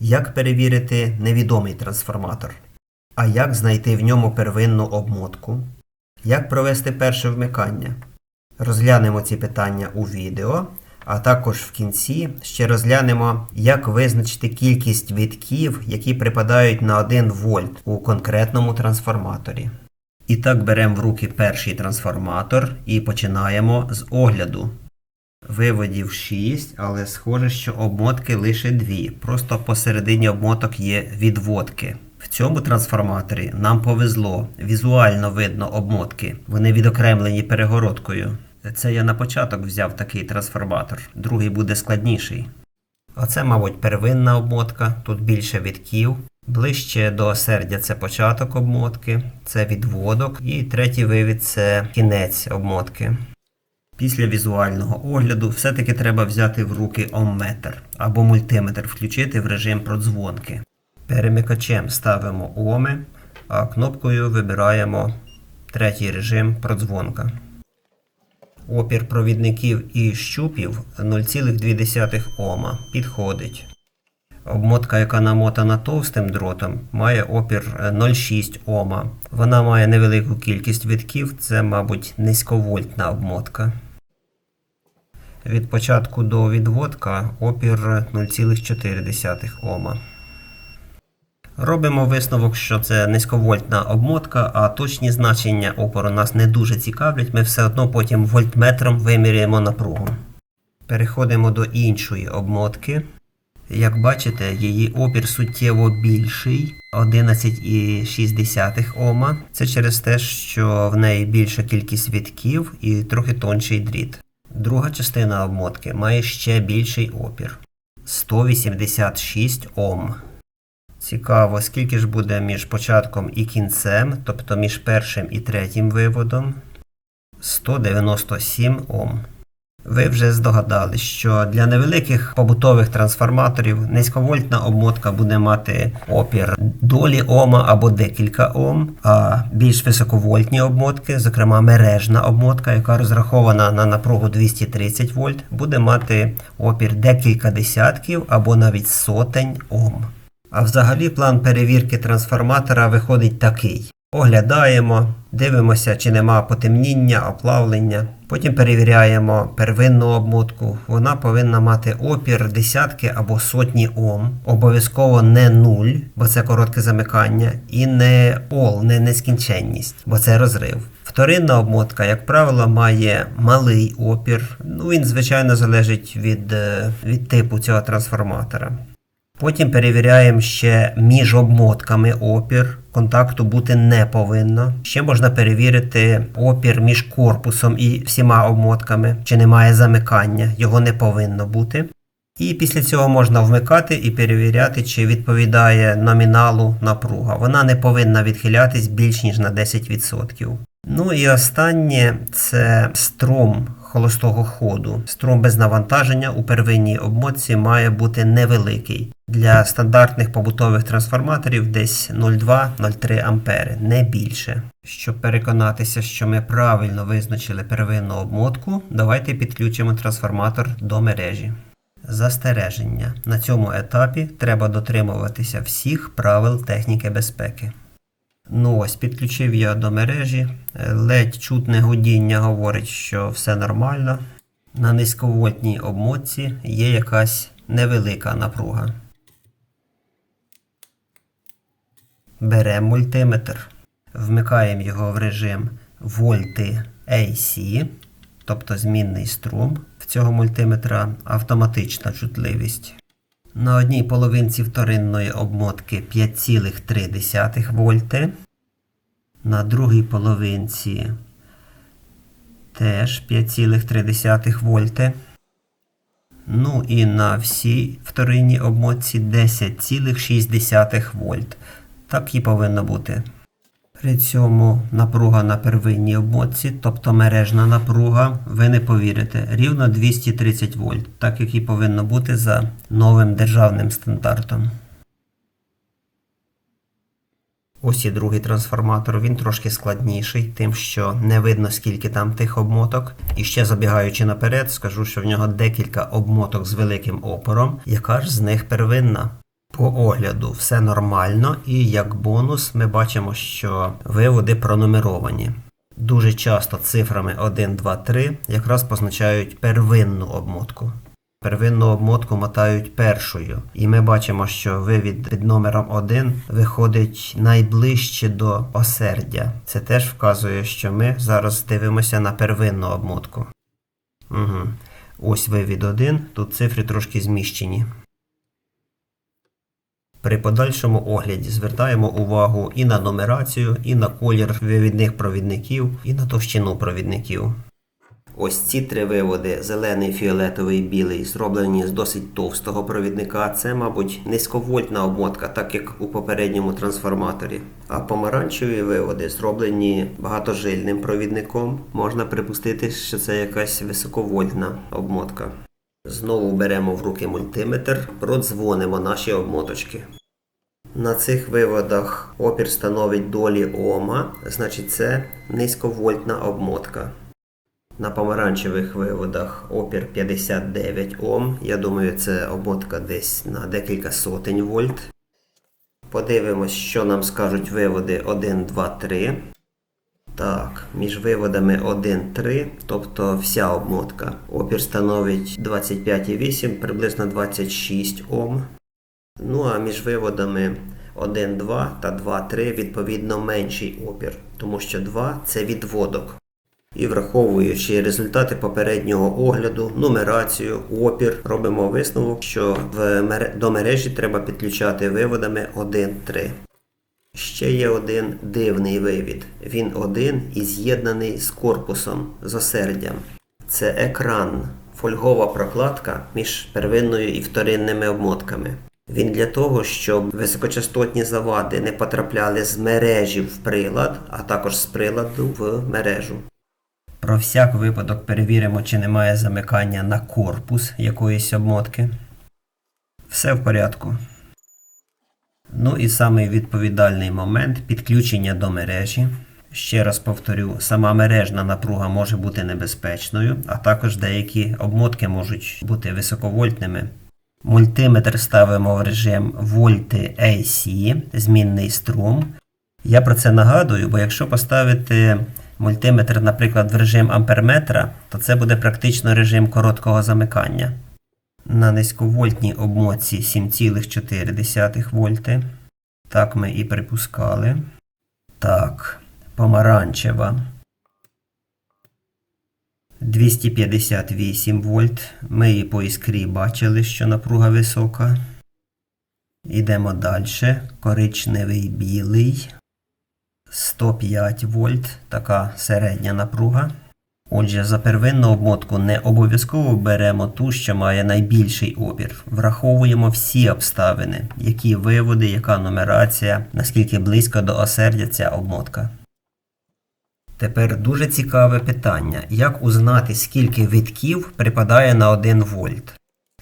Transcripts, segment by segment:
Як перевірити невідомий трансформатор? А як знайти в ньому первинну обмотку? Як провести перше вмикання? Розглянемо ці питання у відео, а також в кінці ще розглянемо, як визначити кількість вітків, які припадають на 1 вольт у конкретному трансформаторі. І так беремо в руки перший трансформатор і починаємо з огляду. Виводів 6, але схоже, що обмотки лише 2. Просто посередині обмоток є відводки. В цьому трансформаторі нам повезло, візуально видно обмотки. Вони відокремлені перегородкою. Це я на початок взяв такий трансформатор, другий буде складніший. Оце, мабуть, первинна обмотка, тут більше відків. Ближче до осердя це початок обмотки, це відводок, і третій вивід це кінець обмотки. Після візуального огляду все-таки треба взяти в руки омметр або мультиметр включити в режим продзвонки. Перемикачем ставимо оми, а кнопкою вибираємо третій режим продзвонка. Опір провідників і щупів 0,2 Ома підходить. Обмотка, яка намотана товстим дротом, має опір е, 0,6 Ома. Вона має невелику кількість витків, це, мабуть, низьковольтна обмотка. Від початку до відводка опір 0,4 Ома. Робимо висновок, що це низьковольтна обмотка, а точні значення опору нас не дуже цікавлять. Ми все одно потім вольтметром виміряємо напругу. Переходимо до іншої обмотки. Як бачите, її опір суттєво більший 11,6 Ома. Це через те, що в неї більша кількість вітків і трохи тонший дріт. Друга частина обмотки має ще більший опір 186 Ом. Цікаво, скільки ж буде між початком і кінцем, тобто між першим і третім виводом 197 Ом. Ви вже здогадались, що для невеликих побутових трансформаторів низьковольтна обмотка буде мати опір долі Ома або декілька Ом, а більш високовольтні обмотки, зокрема мережна обмотка, яка розрахована на напругу 230 вольт, буде мати опір декілька десятків або навіть сотень Ом. А взагалі план перевірки трансформатора виходить такий. Оглядаємо, дивимося, чи нема потемніння, оплавлення. Потім перевіряємо первинну обмотку. Вона повинна мати опір десятки або сотні Ом. Обов'язково не нуль, бо це коротке замикання, і не ол, не нескінченність, бо це розрив. Вторинна обмотка, як правило, має малий опір. Ну, він, звичайно, залежить від, е, від типу цього трансформатора. Потім перевіряємо ще між обмотками опір. Контакту бути не повинно. Ще можна перевірити опір між корпусом і всіма обмотками, чи немає замикання, його не повинно бути. І після цього можна вмикати і перевіряти, чи відповідає номіналу напруга. Вона не повинна відхилятись більш ніж на 10%. Ну і останнє це струм холостого ходу. Струм без навантаження у первинній обмотці має бути невеликий. Для стандартних побутових трансформаторів десь 0,2-0,3 ампери, не більше. Щоб переконатися, що ми правильно визначили первинну обмотку, давайте підключимо трансформатор до мережі. Застереження. На цьому етапі треба дотримуватися всіх правил техніки безпеки. Ну ось, підключив я до мережі. Ледь чутне гудіння говорить, що все нормально. На низьковольтній обмотці є якась невелика напруга. Беремо мультиметр, вмикаємо його в режим вольти AC, тобто змінний струм. В цього мультиметра автоматична чутливість. На одній половинці вторинної обмотки 5,3 вольти. На другій половинці теж 5,3 вольти. Ну і на всій вторинній обмотці 10,6 вольт. Так і повинно бути. При цьому напруга на первинній обмотці, тобто мережна напруга, ви не повірите, рівно 230 вольт, так як і повинно бути за новим державним стандартом. Ось і другий трансформатор, він трошки складніший, тим, що не видно, скільки там тих обмоток. І ще забігаючи наперед, скажу, що в нього декілька обмоток з великим опором, яка ж з них первинна. По огляду все нормально, і як бонус ми бачимо, що виводи пронумеровані. Дуже часто цифрами 1, 2, 3 якраз позначають первинну обмотку. Первинну обмотку мотають першою, і ми бачимо, що вивід під номером 1 виходить найближче до осердя. Це теж вказує, що ми зараз дивимося на первинну обмотку. Угу. Ось вивід 1, тут цифри трошки зміщені. При подальшому огляді звертаємо увагу і на нумерацію, і на колір вивідних провідників, і на товщину провідників. Ось ці три виводи зелений, фіолетовий, білий, зроблені з досить товстого провідника. Це, мабуть, низьковольтна обмотка, так як у попередньому трансформаторі. А помаранчеві виводи зроблені багатожильним провідником. Можна припустити, що це якась високовольтна обмотка. Знову беремо в руки мультиметр, продзвонимо наші обмоточки. На цих виводах опір становить долі Ома, значить це низьковольтна обмотка. На помаранчевих виводах опір 59 Ом. Я думаю, це обмотка десь на декілька сотень вольт. Подивимось, що нам скажуть виводи 1, 2, 3. Так, між виводами 1, 3, тобто вся обмотка. Опір становить 25,8, приблизно 26 Ом. Ну а між виводами 1, 2 та 2, 3 відповідно менший опір, тому що 2 це відводок. І враховуючи результати попереднього огляду, нумерацію, опір, робимо висновок, що в до мережі треба підключати виводами 1-3. Ще є один дивний вивід. Він один і з'єднаний з корпусом, з осердям. Це екран, фольгова прокладка між первинною і вторинними обмотками. Він для того, щоб високочастотні завади не потрапляли з мережі в прилад, а також з приладу в мережу. Про всяк випадок перевіримо, чи немає замикання на корпус якоїсь обмотки. Все в порядку. Ну і самий відповідальний момент підключення до мережі. Ще раз повторю, сама мережна напруга може бути небезпечною, а також деякі обмотки можуть бути високовольтними. Мультиметр ставимо в режим вольти AC, змінний струм. Я про це нагадую, бо якщо поставити мультиметр, наприклад, в режим амперметра, то це буде практично режим короткого замикання. На низьковольтній обмотці 7,4 вольти. Так ми і припускали. Так, помаранчева. 258 вольт. Ми і по іскрі бачили, що напруга висока. Йдемо далі. Коричневий білий. 105 вольт, така середня напруга. Отже, за первинну обмотку не обов'язково беремо ту, що має найбільший опір. Враховуємо всі обставини, які виводи, яка нумерація, наскільки близько до осердя ця обмотка. Тепер дуже цікаве питання: як узнати, скільки витків припадає на 1 вольт?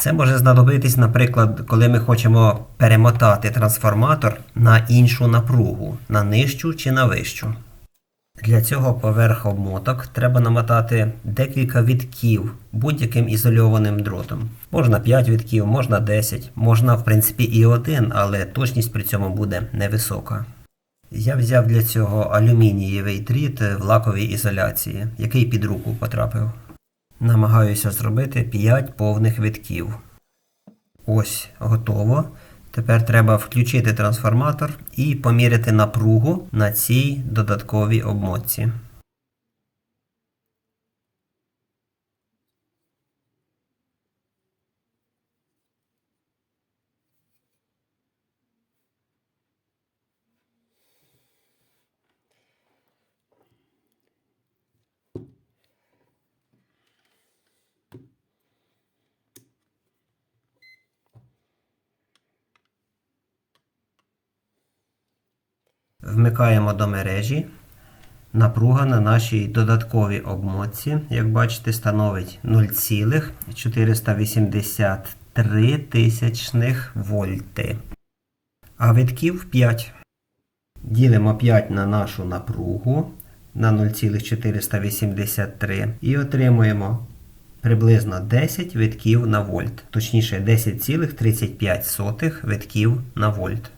Це може знадобитись, наприклад, коли ми хочемо перемотати трансформатор на іншу напругу, на нижчу чи на вищу. Для цього поверх обмоток треба намотати декілька вітків будь-яким ізольованим дротом. Можна 5 вітків, можна 10, можна в принципі і один, але точність при цьому буде невисока. Я взяв для цього алюмінієвий дріт в лаковій ізоляції, який під руку потрапив. Намагаюся зробити 5 повних витків. Ось, готово. Тепер треба включити трансформатор і поміряти напругу на цій додатковій обмотці. Вмикаємо до мережі. Напруга на нашій додатковій обмотці, як бачите, становить 0,483 тисячних вольти. А витків 5. Ділимо 5 на нашу напругу на 0,483 і отримуємо приблизно 10 витків на вольт, точніше 10,35 витків на вольт.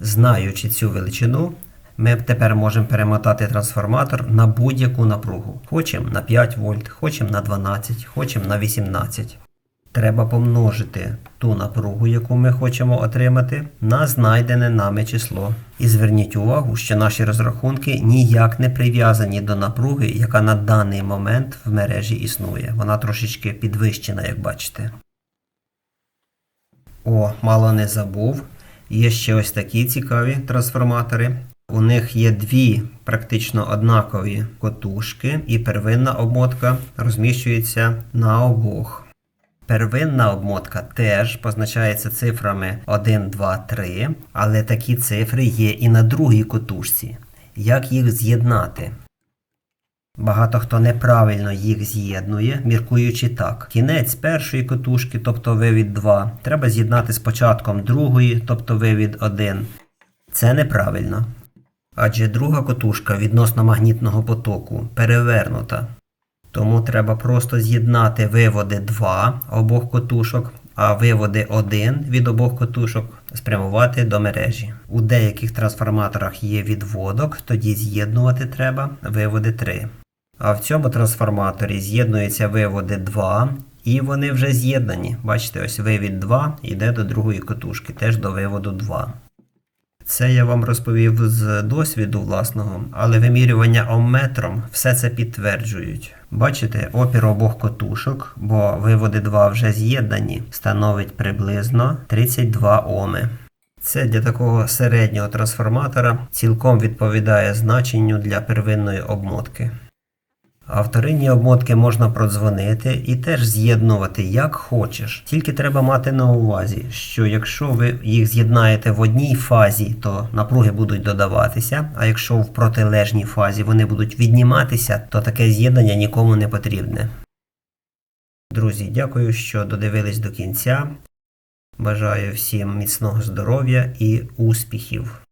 Знаючи цю величину, ми тепер можемо перемотати трансформатор на будь-яку напругу. Хочемо на 5 вольт, хочемо на 12, хочемо на 18. Треба помножити ту напругу, яку ми хочемо отримати, на знайдене нами число. І зверніть увагу, що наші розрахунки ніяк не прив'язані до напруги, яка на даний момент в мережі існує. Вона трошечки підвищена, як бачите. О, мало не забув. Є ще ось такі цікаві трансформатори. У них є дві практично однакові котушки, і первинна обмотка розміщується на обох. Первинна обмотка теж позначається цифрами 1, 2, 3, але такі цифри є і на другій котушці. Як їх з'єднати? Багато хто неправильно їх з'єднує, міркуючи так. Кінець першої котушки, тобто вивід 2, треба з'єднати з початком другої, тобто вивід 1. Це неправильно. Адже друга котушка відносно магнітного потоку перевернута. Тому треба просто з'єднати виводи 2 обох котушок, а виводи 1 від обох котушок спрямувати до мережі. У деяких трансформаторах є відводок, тоді з'єднувати треба виводи 3. А в цьому трансформаторі з'єднуються виводи 2, і вони вже з'єднані. Бачите, ось вивід 2 йде до другої котушки, теж до виводу 2. Це я вам розповів з досвіду власного, але вимірювання омметром все це підтверджують. Бачите, опір обох котушок, бо виводи 2 вже з'єднані, становить приблизно 32 Оми. Це для такого середнього трансформатора цілком відповідає значенню для первинної обмотки. А обмотки можна продзвонити і теж з'єднувати як хочеш. Тільки треба мати на увазі, що якщо ви їх з'єднаєте в одній фазі, то напруги будуть додаватися, а якщо в протилежній фазі вони будуть відніматися, то таке з'єднання нікому не потрібне. Друзі, дякую, що додивились до кінця. Бажаю всім міцного здоров'я і успіхів!